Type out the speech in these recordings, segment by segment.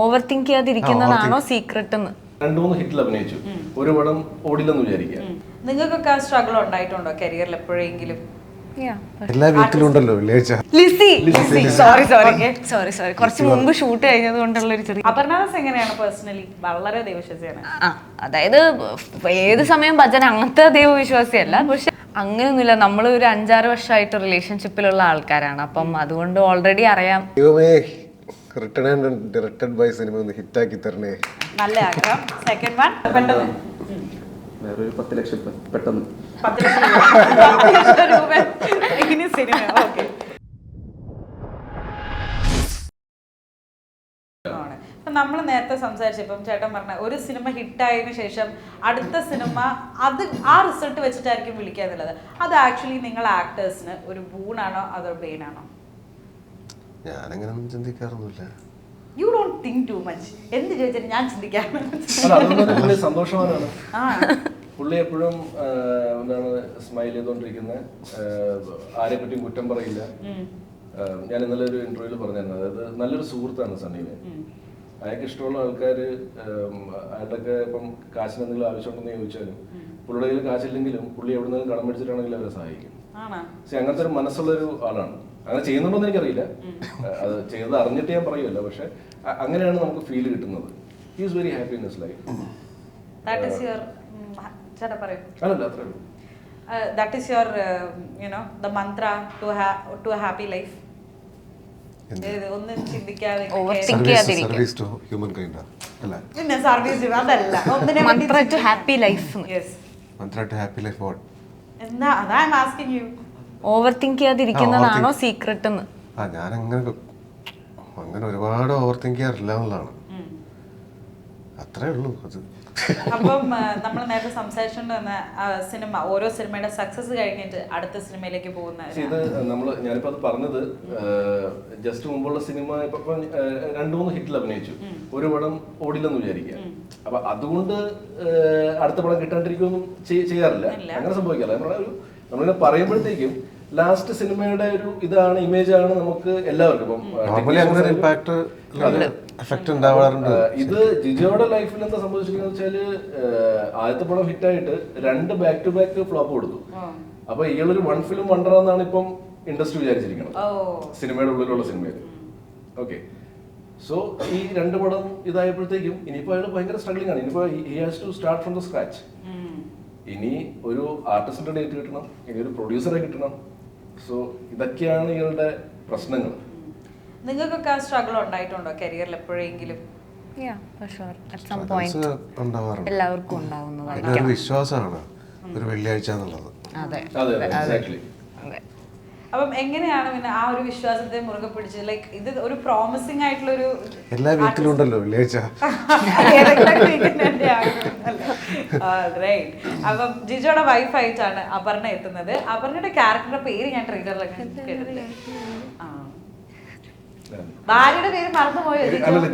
Over think ചെയ്യാതിരിക്കുന്നതാണോ secret എന്ന്? രണ്ടു മൂന്ന് ഹിറ്റിൽ അഭിനയിച്ചു. ഒരു പടം ഓടില്ലെന്ന് വിചാരിക്കുക. നിങ്ങൾക്കൊക്കെ ആ സ്ട്രഗിൾ ഉണ്ടായിട്ടുണ്ടോ കരിയറിൽ എപ്പോഴെങ്കിലും? എല്ലാ വീട്ടിലും ഉണ്ടല്ലോ Lissy! Sorry sorry sorry sorry കുറച്ച് മുമ്പ് ഷൂട്ട് കഴിഞ്ഞത് കൊണ്ടുള്ള ഒരു ചെറിയ അപർണാദാസ് എങ്ങനെയാണ് പേഴ്സണലി വളരെ ദൈവശസ്യാണ് ആ അതായത് ഏത് സമയം ഭജന അങ്ങനത്തെ ദൈവവിശ്വാസിയല്ല. പക്ഷെ അങ്ങനെയൊന്നുമില്ല. നമ്മൾ ഒരു അഞ്ചാറ് വർഷമായിട്ട് റിലേഷൻഷിപ്പിലുള്ള ആൾക്കാരാണ്. അപ്പം അതുകൊണ്ട് ഓൾറെഡി അറിയാം. Return and directed by cinema ഒന്ന് ഹിറ്റാക്കി തരണേ. നല്ല ആഗ്രഹം. സെക്കൻഡ് വൺ പെട്ടെന്ന്. വേറെ ഒരു പത്ത് ലക്ഷം പെട്ടെന്ന്. പത്ത് ലക്ഷം രൂപ. പത്ത് ലക്ഷം രൂപ. ഇനി സിനിമ ഓക്കെ നമ്മൾ നേരത്തെ സംസാരിച്ചപ്പം ചേട്ടൻ പറഞ്ഞ ഒരു സിനിമ ഹിറ്റായതിനു ശേഷം അടുത്ത സിനിമ അത് ആ റിസൾട്ട് വെച്ചിട്ടായിരിക്കും വിളിക്കാന്നുള്ളത്. അത് ആക്ച്വലി നിങ്ങൾ ആക്ടേഴ്സിന് ഒരു ബൂണാണോ അതോ ബെയിനാണോ ഞാനങ്ങനൊന്നും ചിന്തിക്കാറൊന്നുമില്ല. You don't think too much എന്ത് ചോദിച്ചാലും ഞാൻ ചിന്തിക്കാറുണ്ട് പുള്ളി സന്തോഷവാനാണ്. ആ. പുള്ളി എപ്പോഴും എന്താണ് സ്മൈൽ ചെയ്തുകൊണ്ടിരിക്കുന്നത് ആരെ പറ്റിയും കുറ്റം പറയില്ല. ഞാൻ ഇന്നലെ ഒരു ഇന്റർവ്യൂവിൽ പറഞ്ഞിരുന്നു. അതായത് നല്ലൊരു സുഹൃത്താണ് സണ്ണീന് അയാൾക്ക് ഇഷ്ടമുള്ള ആൾക്കാർ അയാളുടെയൊക്കെ ഇപ്പം കാശിന് എന്തെങ്കിലും ആവശ്യമുണ്ടെന്ന് ചോദിച്ചാലും പുള്ളിയുടെ കയ്യിൽ കാശില്ലെങ്കിലും പുള്ളി എവിടെ നിന്നും കടം മേടിച്ചിട്ടാണെങ്കിലും അവരെ സഹായിക്കും. ആണോ? പക്ഷെ അങ്ങനത്തെ ഒരു മനസ്സുള്ള ഒരു ആളാണ്. അങ്ങനെ ചെയ്യുന്നുണ്ടോന്ന് എനിക്കറിയില്ല. അത് ചെയ്തത് അറിഞ്ഞിട്ട് ഞാൻ പറയുമല്ല പക്ഷെ അങ്ങനെയാണ് നമുക്ക് ഫീൽ കിട്ടുന്നത്. He is very happy in his life that is your ചേട്ടാ പറയൂ. അല്ലല്ല അത്രേ ഉള്ളൂ. That is your you know the mantra to to happy life ഒന്നും ചിന്തിക്കാതെ. സർവീസ് ടു ഹ്യൂമൻ കൈൻഡ് അല്ല. പിന്നെ സർവീസ് അതല്ല. ഒന്നിനെ mantra to happy life yes mantra to happy life what എന്താ അതാ I asking you over think ചെയ്യാതിരിക്കുന്നതാണോ secret എന്ന് ആ ഞാൻ അങ്ങനെ അങ്ങനെ ഒരുപാട് ഓവർ തിങ്ക് ചെയ്യാറില്ല എന്നുള്ളതാണ് അത്രേ ഉള്ളൂ അത്. അപ്പം നമ്മൾ നേരത്തെ സംസാരിച്ചുകൊണ്ട് വന്ന സിനിമ ഓരോ സിനിമയുടെ സക്സസ് കഴിഞ്ഞിട്ട് അടുത്ത സിനിമയിലേക്ക് പോകുന്ന ഇത് നമ്മൾ ഞാനിപ്പോ അത് പറഞ്ഞത് ജസ്റ്റ് മുമ്പുള്ള സിനിമ ഇപ്പൊ ഇപ്പൊ, രണ്ടു മൂന്ന് ഹിറ്റിൽ അഭിനയിച്ചു. ഒരു പടം ഓടില്ലെന്ന് വിചാരിക്കുക. അപ്പൊ അതുകൊണ്ട് അടുത്ത പടം കിട്ടാണ്ടിരിക്കുമെന്നും ചെയ്യാറില്ല. അങ്ങനെ സംഭവിക്കാറില്ല. നമ്മളിങ്ങനെ പറയുമ്പോഴത്തേക്കും ലാസ്റ്റ് സിനിമയുടെ ഒരു ഇതാണ് ഇമേജ് ആണ് നമുക്ക് എല്ലാവർക്കും ഇപ്പം ഇത് ജിജോയുടെ ലൈഫിൽ എന്താ സംഭവിച്ചിരിക്കുന്നത് വെച്ചാൽ ആദ്യത്തെ പടം ഹിറ്റായിട്ട് രണ്ട് ബാക്ക് ടു ബാക്ക് ഫ്ലോപ്പ് കൊടുത്തു. അപ്പൊ ഇയാളൊരു വൺ ഫിലിം വണ്ടർ എന്നാണ് ഇപ്പം ഇൻഡസ്ട്രി വിചാരിച്ചിരിക്കുന്നത്. സിനിമയുടെ ഉള്ളിലുള്ള സിനിമയിൽ. ഓക്കെ സോ ഈ രണ്ട് പടം ഇതായപ്പോഴത്തേക്കും ഇനിയിപ്പോ അയാൾ ഭയങ്കര സ്ട്രഗ്ലിംഗ് ആണ്. ഇനിയിപ്പോ he has to start from the scratch ഇനി ഒരു ആർട്ടിസ്റ്റിന്റെ ഡേറ്റ് കിട്ടണം ഇനി ഒരു പ്രൊഡ്യൂസറെ കിട്ടണം. സോ ഇതൊക്കെയാണ് ഇയാളുടെ പ്രശ്നങ്ങൾ. നിങ്ങൾക്കൊക്കെ ആ സ്ട്രഗിൾ ഉണ്ടായിട്ടുണ്ടോ? കരിയറിൽ എപ്പോഴെങ്കിലും? ഉണ്ടാവാറുണ്ട്. എല്ലാവർക്കും ഉണ്ടാവുന്നതാണ്. വിശ്വാസമാണ് ഒരു വെള്ളിയാഴ്ച എന്നുള്ളത്. അതെ. അതെ അതെ എക്സാക്ട്ലി അതെ അപ്പം എങ്ങനെയാണ് പിന്നെ ആ ഒരു വിശ്വാസത്തെ മുറുകെ പിടിച്ച് ലൈക്ക് ഇത് ഒരു പ്രോമിസിംഗ് ആയിട്ടുള്ള ഒരു എല്ലാ വീട്ടിലും ഉണ്ടല്ലോ വെള്ളിയാഴ്ച അപ്പം ജിജോയുടെ വൈഫായിട്ടാണ് അപർണ എത്തുന്നത്. അപർണയുടെ ക്യാരക്ടറുടെ പേര് ഞാൻ ട്രെയിലറിലൊക്കെ കേട്ടിട്ടില്ല ആ. ഭാര്യയുടെ പേര് മറന്നുപോയോ? അല്ലല്ല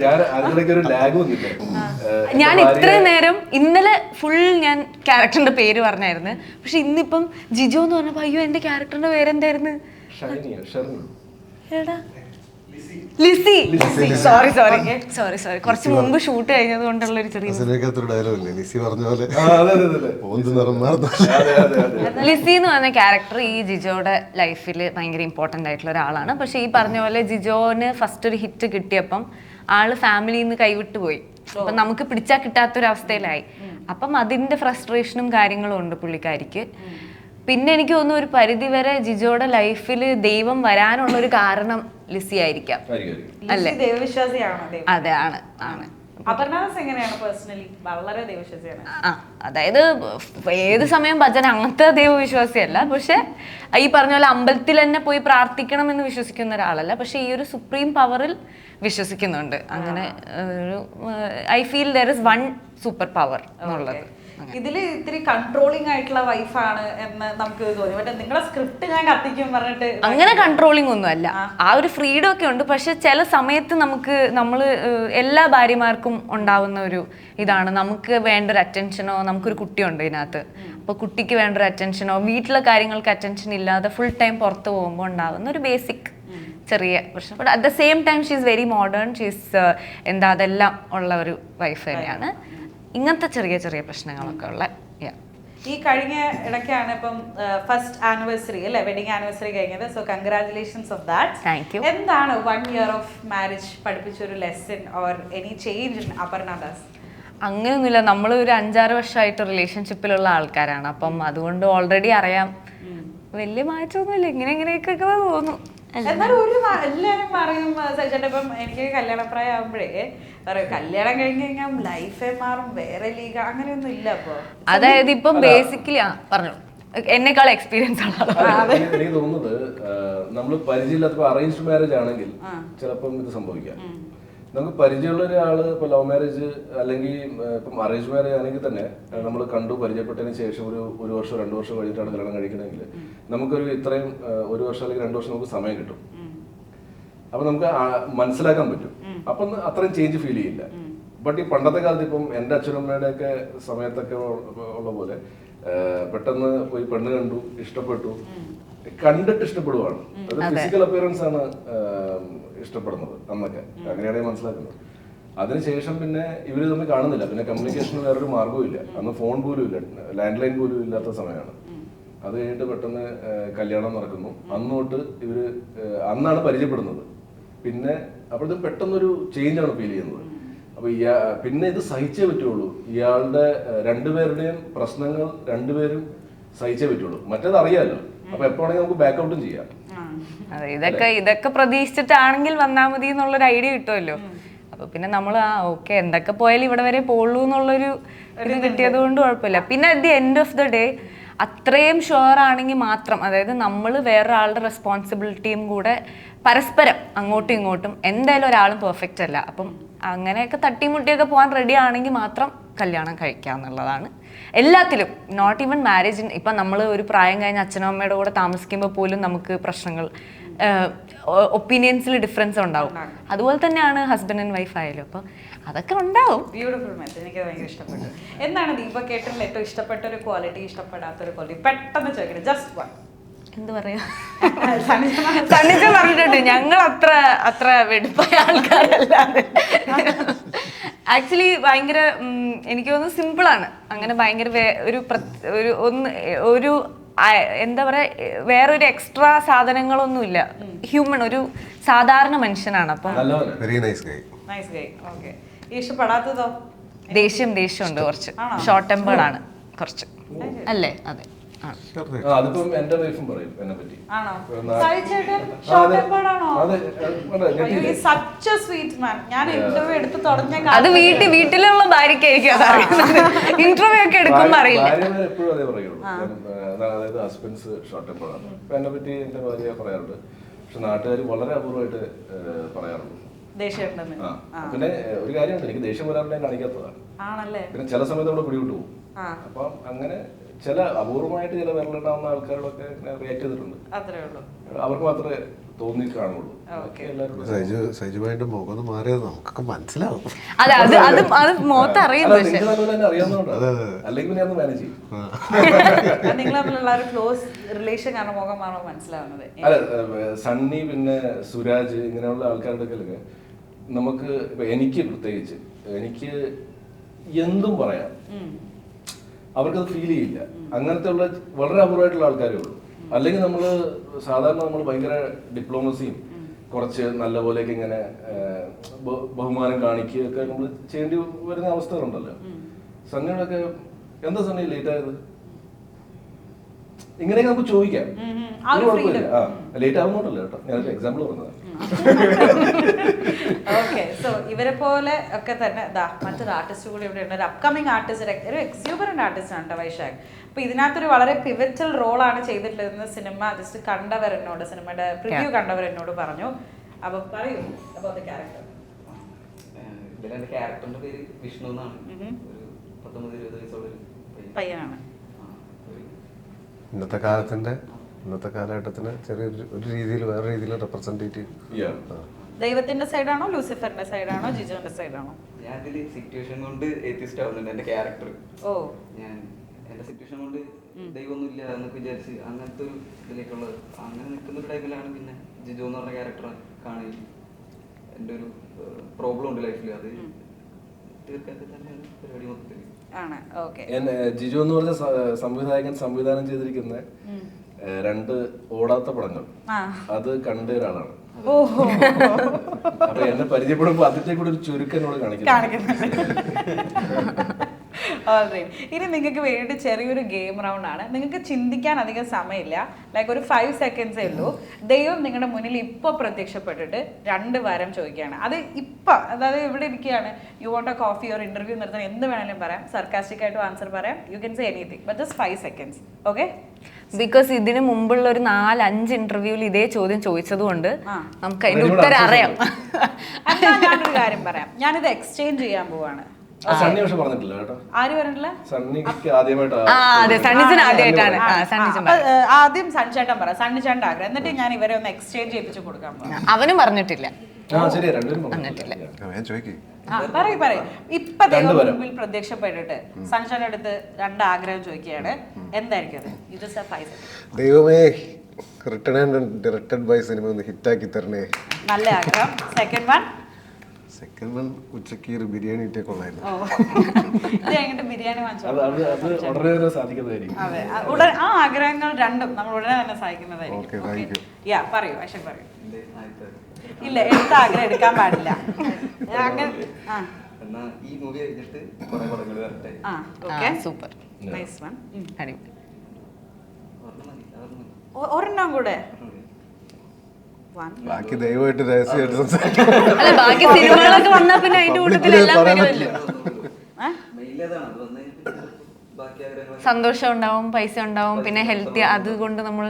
ഞാൻ ഇത്രയും നേരം ഇന്നലെ ഫുൾ ഞാൻ ക്യാരക്ടറിന്റെ പേര് പറഞ്ഞായിരുന്നു. പക്ഷെ ഇന്നിപ്പം ജിജോ എന്ന് പറഞ്ഞപ്പോ അയ്യോ എന്റെ ക്യാരക്ടറിന്റെ പേരെന്തായിരുന്നു? Lissy. Sorry sorry sorry sorry കുറച്ച് മുമ്പ് ഷൂട്ട് കഴിഞ്ഞത് കൊണ്ടുള്ള ഒരു ചെറിയ ലിസി പറഞ്ഞ പോലെ. അതെ അതെ അതെ ഓന്ത് അതെ അതെ അതെ ലിസി എന്ന് പറഞ്ഞ ക്യാരക്ടർ ഈ ജിജോയുടെ ലൈഫിൽ ഭയങ്കര ഇമ്പോർട്ടന്റ് ആയിട്ടുള്ള ഒരാളാണ്. പക്ഷെ ഈ പറഞ്ഞ പോലെ ജിജോന് ഫസ്റ്റ് ഒരു ഹിറ്റ് കിട്ടിയപ്പം ആൾ ഫാമിലിയിൽ നിന്ന് കൈവിട്ട് പോയി. അപ്പൊ നമുക്ക് പിടിച്ചാൽ കിട്ടാത്തൊരവസ്ഥയിലായി. അപ്പം അതിന്റെ ഫ്രസ്ട്രേഷനും കാര്യങ്ങളും ഉണ്ട് പുള്ളിക്കാരിക്ക്. പിന്നെ എനിക്ക് തോന്നുന്നു ഒരു പരിധി വരെ ജിജോയുടെ ലൈഫിൽ ദൈവം വരാനുള്ള ഒരു കാരണം ലിസി ആയിരിക്കാം. അല്ലേ? ലിസി ദൈവവിശ്വാസിയാണോ അതെ ആണ് ആണ്. എങ്ങനെയാണ് പേഴ്സണലി വളരെ ദൈവവിശ്വാസിയാണ്. ആ അതായത് ഏത് സമയം ഭജന അങ്ങനത്തെ ദൈവവിശ്വാസിയല്ല. പക്ഷെ ഈ പറഞ്ഞ പോലെ അമ്പലത്തിൽ തന്നെ പോയി പ്രാർത്ഥിക്കണം എന്ന് വിശ്വസിക്കുന്ന ഒരാളല്ല. പക്ഷെ ഈ ഒരു സുപ്രീം പവറിൽ വിശ്വസിക്കുന്നുണ്ട്. അങ്ങനെ ഒരു I feel there is one super power എന്നുള്ളത്. ഇതിൽ ഇത്തിരി കൺട്രോളിംഗ് ആയിട്ടുള്ള വൈഫാണ് എന്ന് നമുക്ക് തോന്നി. മറ്റേ നിങ്ങളെ സ്ക്രിപ്റ്റ് ഞാൻ കത്തിക്കും പറഞ്ഞിട്ട് അങ്ങനെ കൺട്രോളിംഗ് ഒന്നും അല്ല. ആ. ഒരു ഫ്രീഡം ഒക്കെ ഉണ്ട്. പക്ഷെ ചില സമയത്ത് നമുക്ക് നമ്മൾ എല്ലാ ഭാര്യമാർക്കും ഉണ്ടാവുന്ന ഒരു ഇതാണ്. നമുക്ക് വേണ്ട ഒരു അറ്റൻഷനോ നമുക്കൊരു കുട്ടിയുണ്ട് ഇതിനകത്ത്. അപ്പോൾ കുട്ടിക്ക് വേണ്ട ഒരു അറ്റൻഷനോ വീട്ടിലെ കാര്യങ്ങൾക്ക് അറ്റൻഷൻ ഇല്ലാതെ ഫുൾ ടൈം പുറത്ത് പോകുമ്പോൾ ഉണ്ടാവുന്ന ഒരു ബേസിക് ചെറിയ പ്രശ്നം. But at the same time she's very modern she's എന്താ അതെല്ലാം ഉള്ള ഒരു വൈഫ് തന്നെയാണ്. ഇങ്ങനത്തെ ചെറിയ ചെറിയ പ്രശ്നങ്ങളൊക്കെ ഉള്ള. യാ ഈ കഴിഞ്ഞ ഇടയ്ക്കാണ് ഇപ്പം ഫസ്റ്റ് ആനിവേഴ്സറി അല്ലെ വെഡിങ് ആനിവേഴ്സറി കഴിഞ്ഞത്. So congratulations of that thank you എന്താണ് വൺ ഇയർ ഓഫ് മാരേജ് പഠിപ്പിച്ച ഒരു lesson or any change in Aparna Das അങ്ങനെയൊന്നുമില്ല. നമ്മൾ ഒരു അഞ്ചാറ് വർഷമായിട്ട് റിലേഷൻഷിപ്പിലുള്ള ആൾക്കാരാണ്. അപ്പം അതുകൊണ്ട് ഓൾറെഡി അറിയാം. വലിയ മാറ്റമൊന്നുമില്ല. ഇങ്ങനെ ഇങ്ങനെയൊക്കെ തോന്നും? എന്നാലും ഒരു എല്ലാരും പറയും ആ, ഇപ്പം എനിക്ക് കല്യാണപ്രായം ആകുമ്പോഴേ പറയും കല്യാണം കഴിഞ്ഞ് കഴിഞ്ഞാൽ ലൈഫേ മാറും വേറെ ലീഗ് അങ്ങനെയൊന്നും ഇല്ല അപ്പൊ. അതായത് ഇപ്പം ബേസിക്കലി ആ പറഞ്ഞു. എന്നെക്കാൾ എക്സ്പീരിയൻസ് ഉള്ള ആളാണ് എനിക്ക് തോന്നുന്നത് നമ്മൾ പരിചയമില്ലാത്ത അറേഞ്ച്ഡ് മാരേജ് ആണെങ്കിൽ ചിലപ്പം ഇത് സംഭവിക്കാം. നമുക്ക് പരിചയമുള്ള ഒരാൾ ഇപ്പൊ ലവ് മാരേജ് അല്ലെങ്കിൽ ഇപ്പം അറേഞ്ച് മാരേജ് ആണെങ്കിൽ തന്നെ നമ്മൾ കണ്ടു പരിചയപ്പെട്ടതിന് ശേഷം ഒരു ഒരു വർഷം രണ്ടു വർഷം കഴിഞ്ഞിട്ടാണ് കല്യാണം കഴിക്കണമെങ്കിൽ നമുക്കൊരു ഇത്രയും ഒരു വർഷം അല്ലെങ്കിൽ രണ്ടു വർഷം നമുക്ക് സമയം കിട്ടും. അപ്പൊ നമുക്ക് മനസ്സിലാക്കാൻ പറ്റും. അപ്പൊ അത്രയും ചേഞ്ച് ഫീൽ ചെയ്യില്ല. ബട്ട് ഈ പണ്ടത്തെ കാലത്ത് ഇപ്പം എന്റെ അച്ഛനമ്മയുടെ ഒക്കെ സമയത്തൊക്കെ ഉള്ള- പോലെ പെട്ടെന്ന് പോയി പെണ്ണ് കണ്ടു ഇഷ്ടപ്പെട്ടു. കണ്ടിട്ട് ഇഷ്ടപ്പെടുവാണ്. അത് ഫിസിക്കൽ അപ്പിയറൻസ് ആണ് ഇഷ്ടപ്പെടുന്നത് അന്നൊക്കെ. അങ്ങനെയാണ് മനസ്സിലാക്കുന്നത്. അതിനുശേഷം പിന്നെ ഇവർ തമ്മിൽ കാണുന്നില്ല. പിന്നെ കമ്മ്യൂണിക്കേഷൻ വേറൊരു മാർഗവും ഇല്ല. അന്ന് ഫോൺ പോലും ഇല്ല. ലാൻഡ് ലൈൻ പോലും ഇല്ലാത്ത സമയമാണ്. അത് കഴിഞ്ഞിട്ട് പെട്ടെന്ന് കല്യാണം നടക്കുന്നു. അന്നോട്ട് തൊട്ട് ഇവർ അന്നാണ് പരിചയപ്പെടുന്നത്. പിന്നെ അപ്പോഴത്തെ പെട്ടെന്നൊരു ചേഞ്ച് ആണ് ഫീൽ ചെയ്യുന്നത്. അപ്പൊ ഇയാ പിന്നെ ഇത് സഹിച്ചേ പറ്റുള്ളൂ. ഇയാളുടെ രണ്ടുപേരുടെയും പ്രശ്നങ്ങൾ രണ്ടുപേരും സഹിച്ചേ പറ്റുള്ളൂ. മറ്റേത് അറിയാലോ. അപ്പൊ എപ്പോഴാണെങ്കിൽ നമുക്ക് ബാക്ക് ഔട്ടും ചെയ്യാം. അതെ ഇതൊക്കെ ഇതൊക്കെ പ്രതീക്ഷിച്ചിട്ടാണെങ്കിൽ വന്നാൽ മതി എന്നുള്ളൊരു ഐഡിയ കിട്ടുമല്ലോ. അപ്പൊ പിന്നെ നമ്മൾ ആ ഓക്കെ എന്തൊക്കെ പോയാലും ഇവിടെ വരെ പോളൂ എന്നുള്ളൊരു ഇത് കിട്ടിയത് കൊണ്ട് കുഴപ്പമില്ല. പിന്നെ at the end of the day അത്രയും ഷുവർ ആണെങ്കിൽ മാത്രം അതായത് നമ്മൾ വേറൊരാളുടെ റെസ്പോൺസിബിലിറ്റിയും കൂടെ പരസ്പരം അങ്ങോട്ടും ഇങ്ങോട്ടും എന്തായാലും ഒരാളും പെർഫെക്റ്റ് അല്ല. അപ്പം അങ്ങനെയൊക്കെ തട്ടിമുട്ടിയൊക്കെ പോകാൻ റെഡി ആണെങ്കിൽ മാത്രം കല്യാണം കഴിക്കുക എന്നുള്ളതാണ്. എല്ലാത്തിലും നോട്ട് ഈവൻ മാരേജിൻ ഇപ്പം നമ്മൾ ഒരു പ്രായം കഴിഞ്ഞ അച്ഛനും അമ്മയുടെ കൂടെ താമസിക്കുമ്പോൾ പോലും നമുക്ക് പ്രശ്നങ്ങൾ ഒപ്പീനിയൻസിൽ ഡിഫറൻസ് ഉണ്ടാവും. അതുപോലെ തന്നെയാണ് ഹസ്ബൻഡ് ആൻഡ് വൈഫ് ആയാലും. അപ്പം അതൊക്കെ ഉണ്ടാവും. ബ്യൂട്ടിഫുൾ മെസ്സേജ് എനിക്ക് ഭയങ്കര ഇഷ്ടപ്പെട്ടു. എന്താണ് ദീപക് കേട്ടറിൽ ഏറ്റവും ഇഷ്ടപ്പെട്ട ഒരു ക്വാളിറ്റി ഇഷ്ടപ്പെടാത്ത ഒരു ക്വാളിറ്റി പെട്ടെന്ന് ചോദിക്കണം ജസ്റ്റ് വൺ എന്ത് പറയാ? സണ്ണിച്ച പറഞ്ഞിട്ടുണ്ട്. ഞങ്ങൾ അത്ര അത്ര വെടുപ്പായ ആൾക്കാരല്ല. ആക്ച്വലി ഭയങ്കര എനിക്ക് തോന്നുന്നു സിമ്പിൾ ആണ്. അങ്ങനെ ഭയങ്കര വേ- ഒരു ഒരു ഒന്ന് ഒരു എന്താ പറയാ വേറൊരു എക്സ്ട്രാ സാധനങ്ങളൊന്നുമില്ല ഹ്യൂമൺ ഒരു സാധാരണ മനുഷ്യനാണ്. അപ്പം ദേഷ്യം very nice guy nice guy okay ഇഷ്ടപ്പെടാത്തതോ ദേഷ്യം ദേഷ്യമുണ്ട് കുറച്ച്. ഷോർട്ട് ടെമ്പേർഡ് ആണ് കുറച്ച്. അല്ലേ? അതെ. അതിപ്പം എന്റെ വൈഫും പറയും എന്നെ പറ്റി അതെ. ആണോ? അതെ, അതെ, ഞെട്ടിയില്ലേ? സച്ച് സ്വീറ്റ് മാൻ ഞാൻ ഇന്റർവ്യൂ എടുത്ത് തുടങ്ങിയ അത് കാലത്ത് വീട്ടിൽ വീട്ടിലുള്ള ഭാര്യക്കായിരിക്കും ഇന്റർവ്യൂ ഒക്കെ എടുക്കുമ്പോ അറിയില്ല? എപ്പോഴും അതേ പറയുള്ളൂ. അതായത് ഹസ്ബൻഡ്സ് ഷോർട്ട് ടെമ്പറാണ് അപ്പൊ എന്നെ പറ്റി എന്റെ ഭാര്യ പറയാറുണ്ട്. പക്ഷെ നാട്ടുകാർ വളരെ അപൂർവമായിട്ട് പറയാറുള്ളൂ. പിന്നെ ഒരു കാര്യമുണ്ട്. എനിക്ക് ദേഷ്യം വരാറുണ്ട് ഞാൻ കാണിക്കാത്തതാണ്. ആണല്ലേ? പിന്നെ ചില സമയത്ത് അവിടെ പിടിവിട്ടു പോകും. ആ. അപ്പം അങ്ങനെ ചില അപൂർവമായിട്ട് ചില വിരലിടാവുന്ന ആൾക്കാരോടൊക്കെ റിയാക്ട് ചെയ്തിട്ടുണ്ട്. അത്രേ ഉള്ളൂ. അവർക്ക് മാത്രമേ തോന്നി കാണുള്ളൂ. ബാക്കി എല്ലാവരും സൈജു സൈജുമായിട്ട് മുഖം മാറിയത് നമുക്കൊക്കെ മനസ്സിലാവും. അതെ അത് അത് മുഖത്ത് അറിയും പക്ഷെ. അല്ലെങ്കിൽ പിന്നെ മാനേജ് ചെയ്യും. നിങ്ങൾ തമ്മിലുള്ള ഒരു ക്ലോസ് റിലേഷൻ കാരണം മനസ്സിലാവുന്നത്. അല്ല സണ്ണി പിന്നെ സുരാജ് ഇങ്ങനെയുള്ള ആൾക്കാരുടെ ഒക്കെ നമുക്ക് എനിക്ക് പ്രത്യേകിച്ച് എനിക്ക് എന്തും പറയാം. അവർക്കത് ഫീൽ ചെയ്യില്ല. അങ്ങനത്തെ ഉള്ള വളരെ അപൂർവമായിട്ടുള്ള ആൾക്കാരേ ഉള്ളൂ. അല്ലെങ്കിൽ നമ്മൾ സാധാരണ നമ്മൾ ഭയങ്കര ഡിപ്ലോമസിയും കുറച്ച് നല്ല പോലെയൊക്കെ ഇങ്ങനെ ബഹുമാനം കാണിക്കുകയൊക്കെ നമ്മൾ ചെയ്യേണ്ടി വരുന്ന അവസ്ഥകളുണ്ടല്ലോ. സണ്ണിയോടൊക്കെ എന്താ സണ്ണി ലേറ്റ് ആയത്? ഇങ്ങനെയൊക്കെ നമുക്ക് ചോദിക്കാം. ഒരു കുഴപ്പമില്ല. ആ ലേറ്റ് ആവുന്നുണ്ടല്ലോ കേട്ടോ. ഞാനൊരു എക്സാമ്പിൾ പറഞ്ഞത്. ഓക്കെ സോ ഇവരെ പോലെ ഒക്കെ തന്നെ ദാ മറ്റൊരു ആർട്ടിസ്റ്റ് കൂടി ഇവിടെ ഉണ്ട്. ഒരു അപ്കമിങ് ആർട്ടിസ്റ്റ് ഒരു എക്സ്യൂബറന്റ് ആർട്ടിസ്റ്റ് ആണ് വൈശാഖ്. അപ്പൊ ഇതിനകത്തൊരു വളരെ പിവറ്റൽ റോളാണ് ചെയ്തിട്ടുള്ളതെന്ന് സിനിമ ജസ്റ്റ് കണ്ടവർ എന്നോട് സിനിമയുടെ പ്രിവ്യൂ കണ്ടവർ എന്നോട് പറഞ്ഞു. അപ്പൊ പറയൂ അബൌട്ട് ക്യാരക്ടർ ഇതിൽ ക്യാരക്ടറിന്റെ പേര് വിഷ്ണു എന്നാണ്. ഒരു പത്തൊമ്പത് ഇരുപത് വയസ്സുള്ള പയ്യനാണ്. ഇന്നത്തെ കാലത്തിന്റെ ഇന്നത്തെ കാലഘട്ടത്തിന് ചെറിയൊരു ഒരു രീതിയിൽ വേറെ രീതിയിൽ റെപ്രസെന്റേറ്റീവ് Yeah. ദൈവത്തിന്റെ സൈഡാണോ ലൂസിഫറിന്റെ സൈഡാണോ ജിജോന്റെ സൈഡാണോ? ഞാൻ ഇതിൽ സിറ്റുവേഷൻ കൊണ്ട് എത്തിസ്റ്റ് ആവുന്നുണ്ട് എന്റെ ക്യാരക്ടർ ഓ. ഞാൻ എന്റെ സിറ്റുവേഷൻ കൊണ്ട് ദൈവമൊന്നുമില്ല എന്നൊക്കെ വിചാരിച്ച് അങ്ങനത്തെ ഒരു ഇതിലേക്കുള്ള അങ്ങനെ നിൽക്കുന്ന ഒരു ടൈമിലാണ് പിന്നെ ജിജു എന്ന് പറഞ്ഞ ക്യാരക്ടറെ കാണുകയും എന്റെ ഒരു പ്രോബ്ലം ഉണ്ട് ലൈഫിൽ അത് തീർക്കാൻ തന്നെയാണ് പരിപാടി മൊത്തത്തിൽ ആണ്. ഓക്കെ. എന്നെ ജിജു എന്ന് പറഞ്ഞ സംവിധായകൻ സംവിധാനം ചെയ്തിരിക്കുന്ന രണ്ട് ഓടാത്ത പടങ്ങൾ. അത് കണ്ട ഒരാളാണ്. അപ്പൊ എന്നെ പരിചയപ്പെടുമ്പോ അതിന്റെ കൂടെ ഒരു ചുരുക്കനോട് കാണിക്കുന്നു. ഇനി നിങ്ങൾക്ക് വേണ്ടി ചെറിയൊരു ഗെയിം റൗണ്ട് ആണ്. നിങ്ങൾക്ക് ചിന്തിക്കാൻ അധികം സമയമില്ല. ലൈക്ക് ഒരു ഫൈവ് സെക്കൻഡ്സേ ഉള്ളൂ. ദൈവം നിങ്ങളുടെ മുന്നിൽ ഇപ്പൊ പ്രത്യക്ഷപ്പെട്ടിട്ട് രണ്ട് വാരം ചോദിക്കുകയാണ്. അത് ഇപ്പൊ അതായത് ഇവിടെ ഇരിക്കുകയാണ്. You want a coffee or interview നിർത്താൻ എന്ത് വേണമെങ്കിലും പറയാം. സർക്കാസ്റ്റിക് ആയിട്ട് ആൻസർ പറയാം. You can say anything but just five seconds okay because ഇതിന് മുമ്പുള്ള ഒരു നാല് അഞ്ച് ഇന്റർവ്യൂവിൽ ഇതേ ചോദ്യം ചോദിച്ചതുകൊണ്ട് നമുക്ക് അതിന്റെ ഉത്തരം അറിയാം. കാര്യം പറയാം. ഞാനിത് എക്സ്ചേഞ്ച് ചെയ്യാൻ പോവാണ്. സണ്ണി പക്ഷെ പറഞ്ഞിട്ടില്ല കേട്ടോ. ആര് പറഞ്ഞിട്ടില്ല? സണ്ണിക്ക് ആദ്യമായിട്ടാണ്. ആദ്യം സൺചേട്ടൻ പറ. ആഗ്രഹം. എന്നിട്ട് ഞാൻ ഇവരെ ഒന്ന് എക്സ്ചേഞ്ച് ചെയ്യിപ്പിച്ച് കൊടുക്കാൻ അവനും പറഞ്ഞിട്ടില്ല. ആ ശരിയാ രണ്ടുപേരും പറഞ്ഞിട്ടില്ല. ഞാൻ ചോദിക്കേ. പറയൂ പറയൂ. ഇപ്പൊ. മുമ്പിൽ പ്രത്യക്ഷപ്പെട്ടിട്ട് സൺഷൈൻ അടുത്ത് രണ്ട് ആഗ്രഹം ചോദിക്കുകയാണ്. എന്തായിരിക്കും അത്? ഇത് ദൈവമേ return and directed by cinema ഒന്ന് ഹിറ്റാക്കി തരണേ. നല്ല ആഗ്രഹം. സെക്കൻഡ് വൺ സെക്കൻഡ് വൺ ഉച്ചയ്ക്ക് ഒരു ബിരിയാണി കൊള്ളായിരുന്നു. ഇത് കഴിഞ്ഞിട്ട് ബിരിയാണി വാങ്ങിച്ചു? അത് അത് അത് ഉടനെ തന്നെ സാധിക്കുന്നതായിരിക്കും. അതെ. ആ, ഉടൻ ആ ആഗ്രഹങ്ങൾ രണ്ടും നമ്മൾ ഉടനെ തന്നെ സഹായിക്കുന്നതായിരിക്കും Okay, thank you. യാ പറയൂ അശോക് പറയൂ. എന്റെ ആദ്യത്തെ ഇല്ല എടുത്ത ആഗ്രഹം എടുക്കാൻ പാടില്ല. അങ്ങനെ ആ. ഈ മൂവി കഴിഞ്ഞിട്ട് കുറെ പടങ്ങൾ വരട്ടെ. ആ ഓക്കെ സൂപ്പർ നൈസ് വൺ അടിപൊളി. ഒരെണ്ണം മതി അതൊരെണ്ണം മതി. ഒരെണ്ണം കൂടെ. ബാക്കി ദൈവമായിട്ട് രഹസ്യമായിട്ട് സംസാരിക്കും. അല്ല ബാക്കി സിനിമകളൊക്കെ വന്നാൽ പിന്നെ അതിന്റെ കൂട്ടത്തിൽ എല്ലാം സന്തോഷം ഉണ്ടാവും പൈസ ഉണ്ടാവും പിന്നെ ഹെൽത്തി അതുകൊണ്ട് നമ്മൾ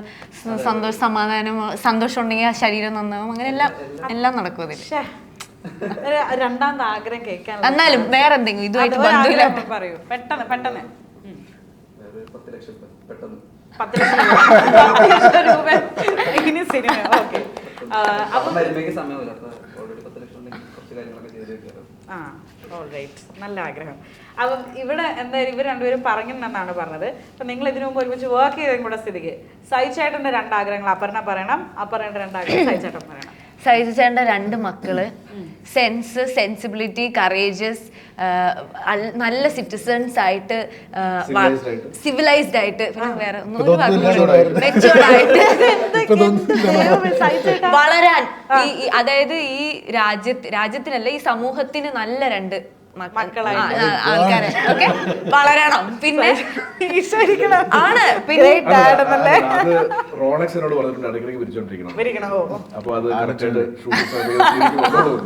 സന്തോഷം സമാധാനം സന്തോഷം ഉണ്ടെങ്കിൽ ആ ശരീരം നന്നാവും. അങ്ങനെ എല്ലാം എല്ലാം നടക്കും അതിൽ. ഒരു ആഗ്രഹം കേൾക്കാൻ എന്നാലും വേറെ എന്തെങ്കിലും ഇതുമായിട്ട് ബന്ധമില്ല. പറയൂ. പെട്ടെന്ന് പെട്ടെന്ന്. പത്ത് ലക്ഷം രൂപ. ആ ഓൾറൈറ്റ് നല്ല ആഗ്രഹം. അപ്പം ഇവിടെ എന്തായാലും ഇവർ രണ്ടുപേരും പറഞ്ഞെന്നാണ് പറഞ്ഞത്. അപ്പം നിങ്ങൾ ഇതിനു മുമ്പ് ഒരുമിച്ച് വർക്ക് ചെയ്തതും കൂടെ സ്ഥിതിക്ക്. സൈചേട്ടന്റെ രണ്ട് ആഗ്രഹങ്ങൾ അപർണ പറയണം അപർണയുടെ രണ്ട് ആഗ്രഹം സൈചേട്ടൻ പറയണം. സൈജു രണ്ട് മക്കൾ. സെൻസ് സെൻസിബിലിറ്റി കറേജസ് നല്ല സിറ്റിസൺസ് ആയിട്ട് സിവിലൈസ്ഡ് ആയിട്ട്. പിന്നെ വേറെ. Matured ആയിട്ട്. വളരാൻ. ഈ അതായത് ഈ രാജ്യത്ത് രാജ്യത്തിനല്ല ഈ സമൂഹത്തിന് നല്ല രണ്ട് ആൾക്കാരെ. ഓക്കെ? വളരണം. പിന്നെ. ആണ്. പിന്നെ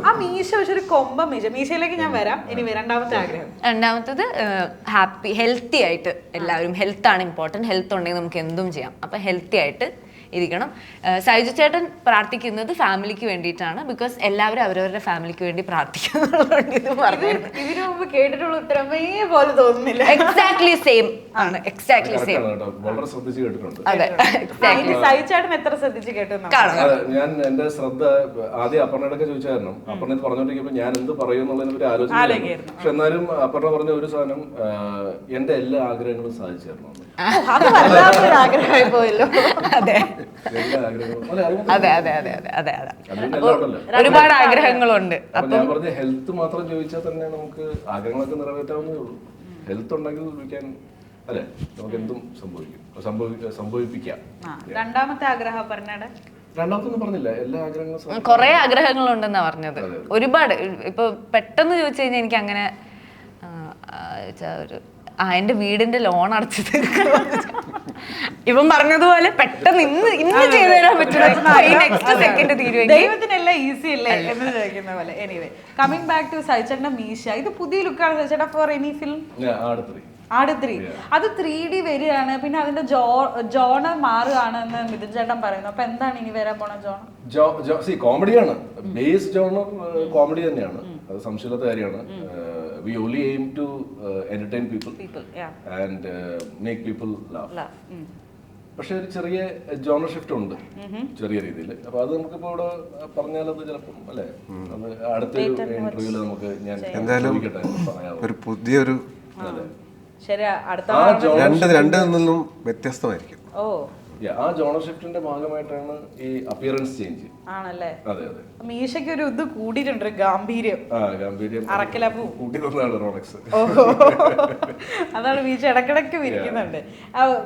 ആ മീശ പക്ഷെ ഒരു കൊമ്പ മീശ. മീശയിലേക്ക് ഞാൻ വരാം. ഇനി രണ്ടാമത്തെ ആഗ്രഹം. രണ്ടാമത്തത് ഹാപ്പി ഹെൽത്തി ആയിട്ട് എല്ലാവരും ഹെൽത്ത് ആണ് ഇമ്പോർട്ടന്റ് ഹെൽത്ത് ഉണ്ടെങ്കിൽ നമുക്ക് എന്തും ചെയ്യാം. അപ്പൊ ഹെൽത്തി ആയിട്ട് ഇരിക്കണം. സൈജു ചേട്ടൻ പ്രാർത്ഥിക്കുന്നത് ഫാമിലിക്ക് വേണ്ടിയിട്ടാണ്. ബിക്കോസ് എല്ലാവരും അവരവരുടെ ഫാമിലിക്ക് വേണ്ടി പ്രാർത്ഥിക്കുന്നുള്ളതുകൊണ്ട് ഇത് പറഞ്ഞു ഇതിനു മുമ്പ് കേട്ടിട്ടുള്ള ഉത്തരമേ പോലെ തോന്നുന്നില്ല. എക്സാക്ട്ലി സെയിം ആണ്. എക്സാക്ട്ലി സെയിം കേട്ടോ. വളരെ ശ്രദ്ധിച്ച് കേട്ടിട്ടുണ്ട്. അതെ. എക്സാക്ട്ലി എത്ര ശ്രദ്ധിച്ച് കേട്ടു ഞാൻ എന്റെ ശ്രദ്ധ ആദ്യം അപർണയുടെ ചോദിച്ചായിരുന്നു. അപർണ ഇത് പറഞ്ഞോണ്ടിരിക്കുമ്പോ ഞാൻ എന്ത് പറയും എന്നുള്ളതിനെ പറ്റി ആലോചിച്ചു പക്ഷെ എന്നാലും അപർണ പറഞ്ഞ ഒരു സാധനം എന്റെ എല്ലാ ആഗ്രഹങ്ങളും സാധിച്ചു തരണം എന്ന്. ഓ, അത് വല്ലാത്തൊരു ആഗ്രഹമായി പോയല്ലോ. അതെ. അത് അതെ അതെ അതെ അതെ അതെ. ഒരുപാട് ആഗ്രഹങ്ങളുണ്ട്. അപ്പൊ ഞാൻ പറഞ്ഞ ഹെൽത്ത് മാത്രം ചോദിച്ചാൽ തന്നെ നമുക്ക് ആഗ്രഹങ്ങളൊക്കെ നിറവേറ്റാവുന്നേ ഉള്ളൂ. ഹെൽത്ത് ഉണ്ടെങ്കിൽ വിളിക്കാൻ അല്ലെ? നമുക്ക് എന്തും സംഭവിക്കും. സംഭവി സംഭവിപ്പിക്കാം. രണ്ടാമത്തെ ആഗ്രഹം പറഞ്ഞാടെ. കൊറേ പറഞ്ഞില്ല. എല്ലാ ആഗ്രഹങ്ങളും സാധിക്കും. കുറെ ആഗ്രഹങ്ങളുണ്ടെന്നാ പറഞ്ഞത്. ഒരുപാട്. ഇപ്പൊ പെട്ടെന്ന് ചോദിച്ചു കഴിഞ്ഞാൽ എനിക്ക് അങ്ങനെ ആ, ആ, ഒരു ആ എന്റെ വീടിന്റെ ലോൺ അടച്ചു ഇവൻ പറഞ്ഞതുപോലെ പെട്ടെന്ന് ഇന്ന് ഇന്ന് ചെയ്തു തരാൻ പറ്റുന്ന നെക്സ്റ്റ് സെക്കൻഡ് തീരുവെങ്കിൽ ദൈവത്തിനെല്ലാം ഈസി അല്ലേ എന്ന് ചോദിക്കുന്ന പോലെ. എനിവേ കമ്മിങ് ബാക്ക് ടു മീശ. ഇത് പുതിയ ലുക്കാണ് for any film Aadu three അത് ത്രീ ഡി വരികയാണ്. പിന്നെ അതിന്റെ ജോ ജോണർ മാറുകയാണ് എന്ന് മിഥുൻ ചേട്ടൻ പറയുന്നു. അപ്പൊ എന്താണ് ഇനി വരാൻ പോണ ജോൺ ജോ ജോ സി കോമഡിയാണ് ബേസ് ജോണർ കോമഡി തന്നെയാണ്. അത് സംശയമില്ലാത്ത കാര്യമാണ്. We uh, entertain people, people yeah. and uh, make people laugh. laugh. Mm. പക്ഷേ ഒരു ചെറിയ ജോണർ ഷിഫ്റ്റ് ഉണ്ട് ചെറിയ രീതിയിൽ അപ്പൊ അത് നമുക്കിപ്പോ ഇവിടെ പറഞ്ഞാലത് ചിലപ്പം അല്ലേ അടുത്ത അടുത്തൊരു ഇന്റർവ്യൂൽ നമുക്ക് ഞാൻ എന്തായാലും ഒരു പുതിയൊരു ശരി അടുത്ത ആ രണ്ട് രണ്ടിൽ നിന്നും വ്യത്യസ്തമായിരിക്കും ഓ ആ ജോണർ ഷിഫ്റ്റിന്റെ ഭാഗമായിട്ടാണ് ഈ അപ്പിയറൻസ് ചേഞ്ച് ആണല്ലേ? അതെ അതെ. മീശയ്ക്ക് ഒരു ഇത് കൂടിയിട്ടുണ്ട് ഗാംഭീര്യം. ആ ഗാംഭീര്യം അറക്കലപ്പൂ. കൂട്ടി തന്നതാണ് റോളക്സ് അതാണ് മീശ ഇടക്കിടക്ക് വിരിക്കുന്നുണ്ട്.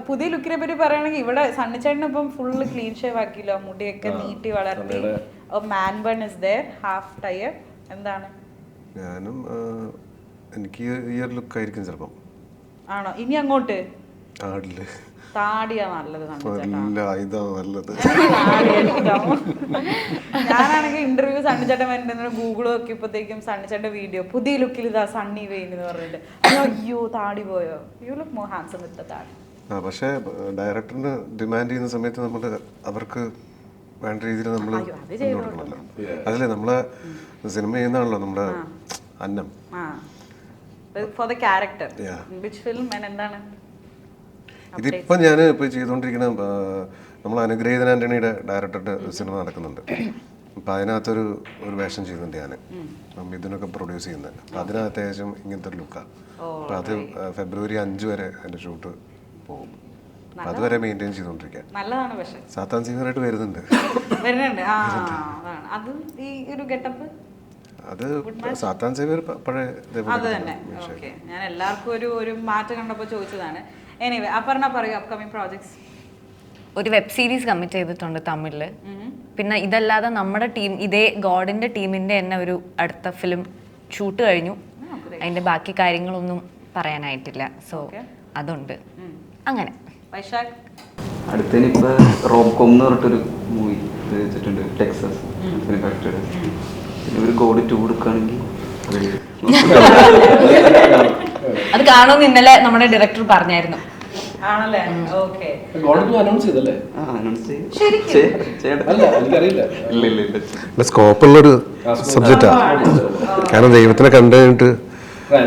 പുതിയ ലുക്കിനെ പറ്റി പറയുകയാണെങ്കിൽ ഇവിടെ സണ്ണിച്ചേട്ടനിപ്പം ഫുള്ള് ക്ലീൻ ഷേവ് ആക്കിയല്ലോ മുടിയൊക്കെ നീട്ടി വളർത്തി. Man bun is there half tier എന്താണ്? ഞാനും എനിക്ക് ഈ ഒരു ലുക്ക് ആയിരിക്കും ചിലപ്പം. ആണോ? ഇനി അങ്ങോട്ട്? ആടിൽ താടിയാ നല്ലത് ഞാനാണെങ്കിൽ ഇന്റർവ്യൂ സണ്ണിച്ചേട്ടൻ വരുന്ന ഗൂഗിൾ നോക്കിയപ്പോഴത്തേക്കും സണ്ണിച്ചേട്ടൻ വീഡിയോ പുതിയ ലുക്കിൽ ഇതാ സണ്ണി വെയിൻ എന്ന് പറഞ്ഞിട്ട്. അയ്യോ, താടി പോയോ? You look more handsome with താടി. ആ പക്ഷേ ഡയറക്ടറിന് ഡിമാൻഡ് ചെയ്യുന്ന സമയത്ത് നമ്മൾ അവർക്ക് വേണ്ട രീതിയിൽ നമ്മൾ. കൊടുക്കണമല്ലോ അതല്ലേ നമ്മളെ സിനിമ ചെയ്യുന്നതാണല്ലോ നമ്മുടെ അന്നം. For the character. Which film എന്താണ്? ഇതിപ്പോ ഞാൻ ഇപ്പോൾ ചെയ്തുകൊണ്ടിരിക്കുന്ന നമ്മൾ അനുഗ്രഹീതൻ ആന്റണിയുടെ ഡയറക്ടറുടെ സിനിമ നടക്കുന്നുണ്ട്. അപ്പം അതിനകത്തൊരു ഒരു വേഷം ചെയ്യുന്നുണ്ട് ഞാൻ അപ്പം ഇതിനൊക്കെ പ്രൊഡ്യൂസ് ചെയ്യുന്നത്. അപ്പം അതിനകത്ത് ഏകദേശം ഇങ്ങനത്തെ ഒരു ലുക്കാണ് അപ്പം അത് ഫെബ്രുവരി അഞ്ച് വരെ അതിന്റെ ഷൂട്ട് പോകും. അതുവരെ മെയിന്റെയിൻ ചെയ്തുകൊണ്ടിരിക്കുക നല്ലതാണ് പക്ഷേ. സാത്താൻ സീനിയറായിട്ട് വരുന്നുണ്ട്. വരുന്നുണ്ട്. അത് ഈ ഒരു ഗെട്ടപ്പ് അത് സാത്താൻ സേവർ പഴയ അത് തന്നെ. ഓക്കെ. ഞാൻ എല്ലാവർക്കും ഒരു ഒരു മാറ്റം കണ്ടപ്പോൾ ചോദിച്ചതാണ്. എനിവേ അപർണ പറയൂ അപ്കമിങ് പ്രോജക്ട്സ് ഒരു വെബ് സീരീസ് കമ്മിറ്റ് ചെയ്തിട്ടുണ്ട് തമിഴിൽ. പിന്നെ ഇതല്ലാതെ നമ്മുടെ ടീം ഇതേ ഗോഡിന്റെ ടീമിന്റെ തന്നെ ഒരു അടുത്ത ഫിലിം ഷൂട്ട് കഴിഞ്ഞു. അതിന്റെ ബാക്കി കാര്യങ്ങളൊന്നും പറയാനായിട്ടില്ല. സോ അതുണ്ട്. അങ്ങനെ. വൈശാഖ്. അടുത്തതിനിപ്പോ എന്ന് പറഞ്ഞിട്ടൊരു മൂവി വെച്ചിട്ടുണ്ട് ടെക്സസ് പിന്നെ ഒരു ഗോഡ് ടു കൊടുക്കുകയാണെങ്കിൽ അത് കാണുമെന്ന് ഇന്നലെ നമ്മുടെ ഡയറക്ടർ പറഞ്ഞായിരുന്നു. ആണല്ലേ? ഓക്കെ. ഗോൾഡ് അനൗൺസ് ചെയ്തല്ലേ? അല്ല എനിക്കറിയില്ല. ഇല്ല ഇല്ല ഇല്ല സ്കോപ്പുള്ളൊരു സബ്ജക്റ്റാ കാരണം ദൈവത്തിനെ കണ്ടിട്ട്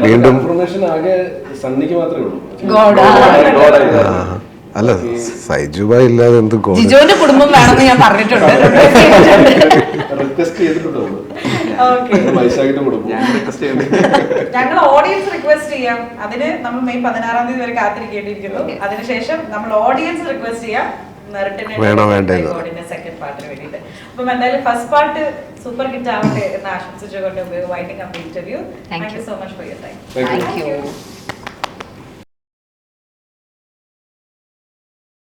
വീണ്ടും ഇൻഫർമേഷൻ ആകെ സണ്ണിക്ക് മാത്രമേ ഉള്ളൂ. ആ, അല്ല സൈജുബായി ഇല്ലാതെ എന്ത് ഗോഡ്? ജിജോന്റെ കുടുംബം വേണമെന്ന് ഞാൻ പറഞ്ഞിട്ടുണ്ട്. വൈശാഖിന്റെ കുടുംബം ഞാൻ റിക്വസ്റ്റ് ചെയ്യണ്ടേ ഞങ്ങൾ ഓഡിയൻസ് റിക്വസ്റ്റ് ചെയ്യാം. അതിന് നമ്മൾ മെയ് പതിനാറാം തീയതി വരെ കാത്തിരിക്കേണ്ടിയിരിക്കുന്നു. അതിനുശേഷം നമ്മൾ ഓഡിയൻസ് റിക്വസ്റ്റ് ചെയ്യാം. വേണോ വേണ്ടേ. സെക്കൻഡ് പാർട്ടിന് വേണ്ടിയിട്ട്. അപ്പം എന്തായാലും ഫസ്റ്റ് പാർട്ട് സൂപ്പർ ഹിറ്റ് ആവട്ടെ എന്ന് ആശംസിച്ചുകൊണ്ട് winding up interview thank you so much for your time thank you